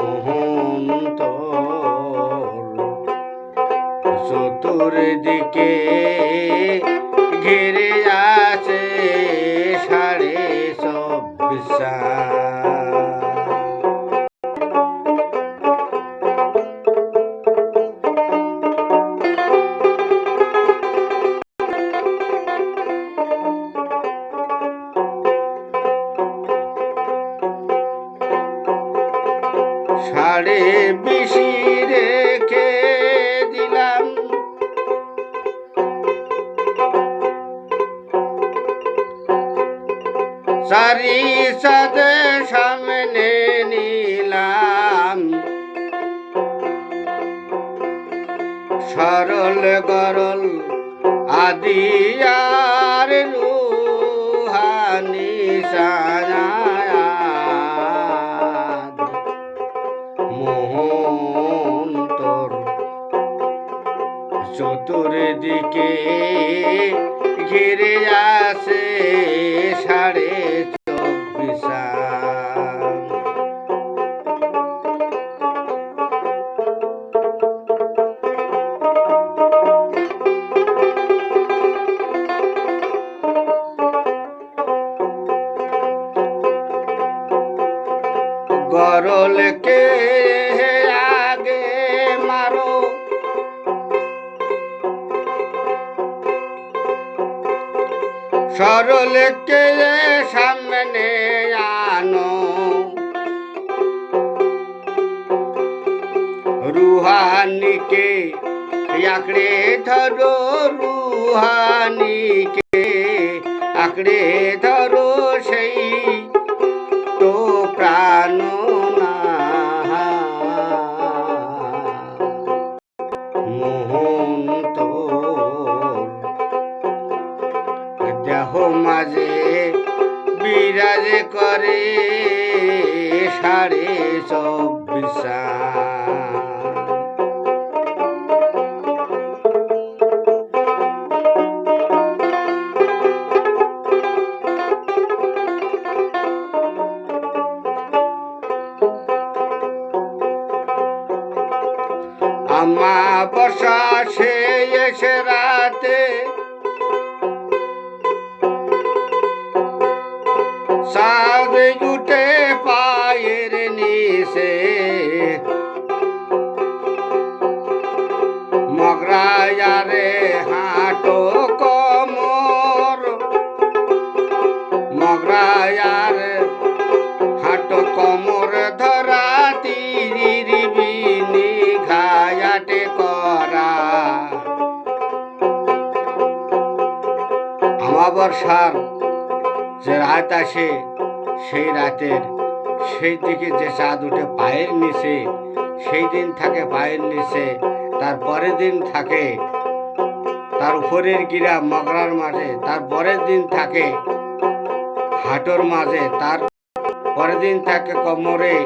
মোহন্ত চতুর্দিকে ঘিরে আছে সাড়ে চব্বিশ বেশি রেখে দিলাম। সারি সাদে সামনে নিলাম। সরল গরল আদি আর রুহানি সায়াদ চতুর্দিকে ঘিরে আসে সাড়ে সরলকে সামনে আনো। রুহানিকে আঁকড়ে ধরো রুহানিকে আঁকড়ে ধরো বসা সে এসে রাতে সাদ জুটে পায়ের নিচে মগরায়ারে হাঁটো। আমাবর্ষার যে রাত আসে, সেই রাতের সেই দিকে যে চাঁদ উঠে পায়ের নিচে, সেই দিন থাকে পায়ের নিচে, তার পরের দিন থাকে, তার উপরের গিরা মগরার মাঝে, তার পরের দিন থাকে হাঁটোর মাঝে, তার পরের দিন থাকে কোমরে,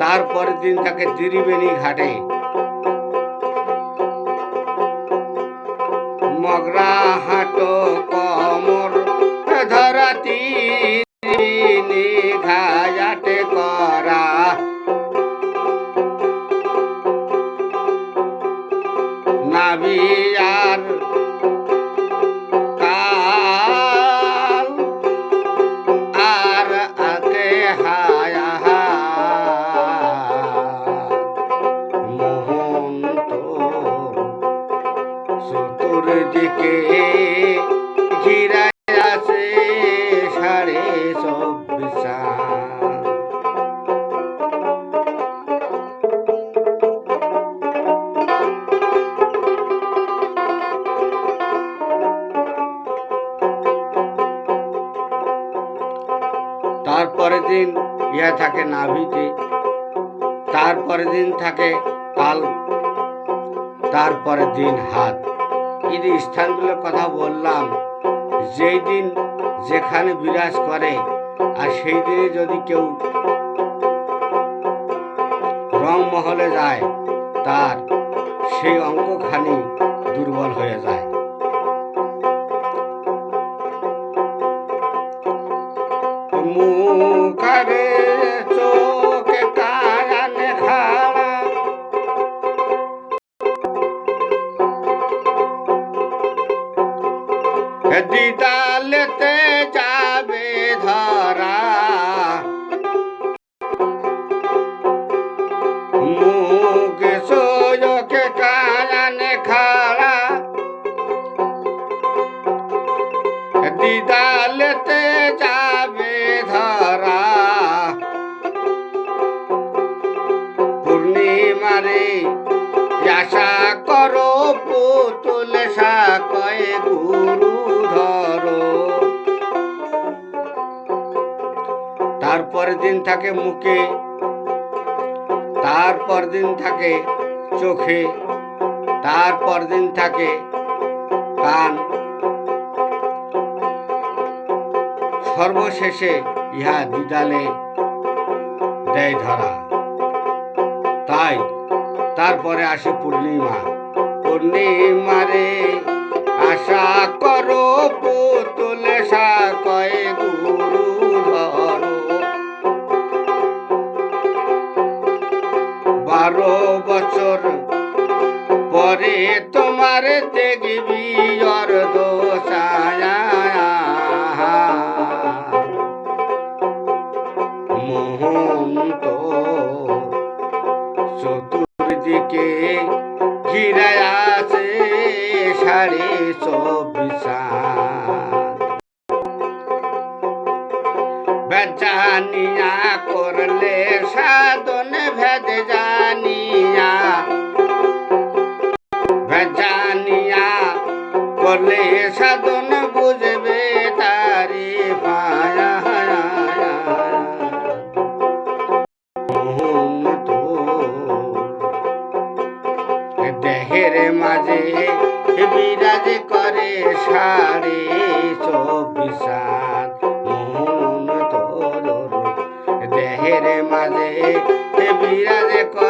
তার পরের দিন থাকে ত্রিবেণী ঘাটে। মগরা হাঁটো নাবিয়ার কাল আর আকে হায়া। মোহন তো চতুর্দিকে এটা থাকে নাভিতে তারপরে দিন থাকে কাল তারপরে দিন হাত। এই যে স্থানগুলোর কথা বললাম, যেই দিন যেখানে বিরাজ করে, আর সেই দিনে যদি কেউ রংমহলে যায়, তার সেই অঙ্কখানি দুর্বল হয়ে যায়। দিদালেতে যাবে ধরা। মুখ সোজকে কানে খাড়া। দিদালেতে যাবে ধরা। পূর্ণিমারে আশা করো পুতুল সাকয় গুরু। দিন থাকে মুখে তারপর দিন থাকে চোখে তারপর দিন থাকে কান। সর্বশেষে ইহা দিদালে দেয় ধরা। তাই তারপরে আসে পূর্ণিমা। পূর্ণিমারে আশা করো দেখবি অর্ধ ছায়া মোহন তো চতুর্দিকে ঘিরে আছে করলে সাধন চব্বিশ মোহন তোর দেহের মাঝে বিরাজ করে